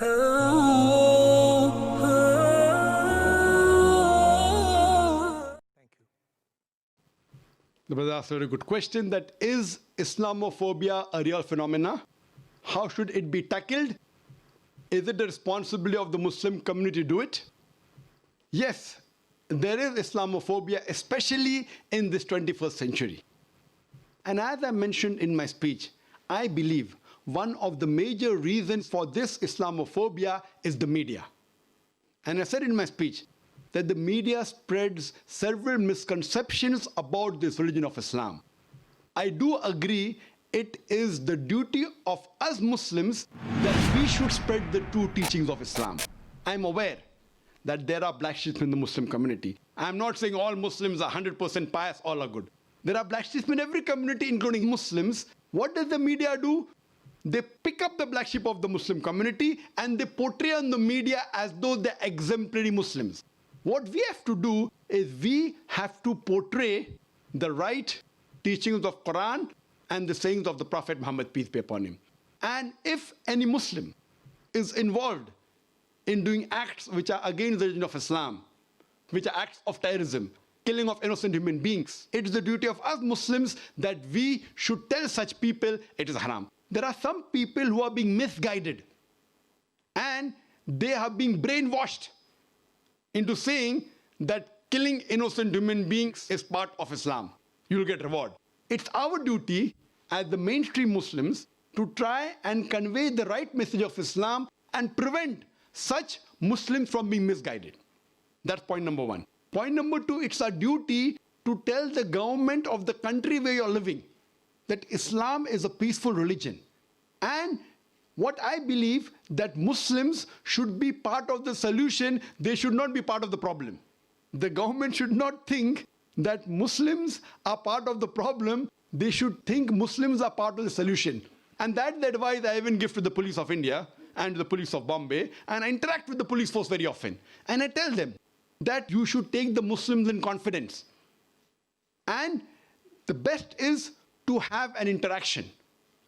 The brother asked a very good question that is Islamophobia a real phenomena? How should it be tackled? Is it the responsibility of the Muslim community to do it? Yes, there is Islamophobia, especially in this 21st century. And as I mentioned in my speech, I believe one of the major reasons for this Islamophobia is the media. And I said in my speech that the media spreads several misconceptions about this religion of Islam. I do agree it is the duty of us Muslims that we should spread the true teachings of Islam. I'm aware that there are black sheep in the Muslim community. I'm not saying all Muslims are 100% pious, all are good. There are black sheep in every community, including Muslims. What does the media do? They pick up the black sheep of the Muslim community and they portray on the media as though they're exemplary Muslims. What we have to do is we have to portray the right teachings of Quran and the sayings of the Prophet Muhammad, peace be upon him. And if any Muslim is involved in doing acts which are against the religion of Islam, which are acts of terrorism, killing of innocent human beings, it is the duty of us Muslims that we should tell such people it is haram. There are some people who are being misguided and they have been brainwashed into saying that killing innocent human beings is part of Islam. You'll get reward. It's our duty as the mainstream Muslims to try and convey the right message of Islam and prevent such Muslims from being misguided. That's point number one. Point number two, it's our duty to tell the government of the country where you're living that Islam is a peaceful religion. And what I believe that Muslims should be part of the solution, they should not be part of the problem. The government should not think that Muslims are part of the problem, they should think Muslims are part of the solution. And that's the advice I even give to the police of India and the police of Bombay. And I interact with the police force very often. And I tell them that you should take the Muslims in confidence. And the best is to have an interaction.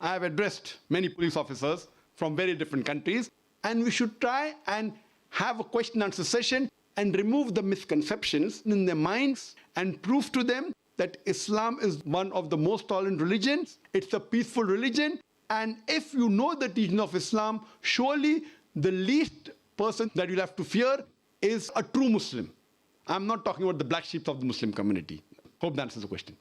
I have addressed many police officers from very different countries, and we should try and have a question answer session and remove the misconceptions in their minds and prove to them that Islam is one of the most tolerant religions, it's a peaceful religion, and if you know the teaching of Islam, surely the least person that you'll have to fear is a true Muslim. I'm not talking about the black sheep of the Muslim community. Hope that answers the question.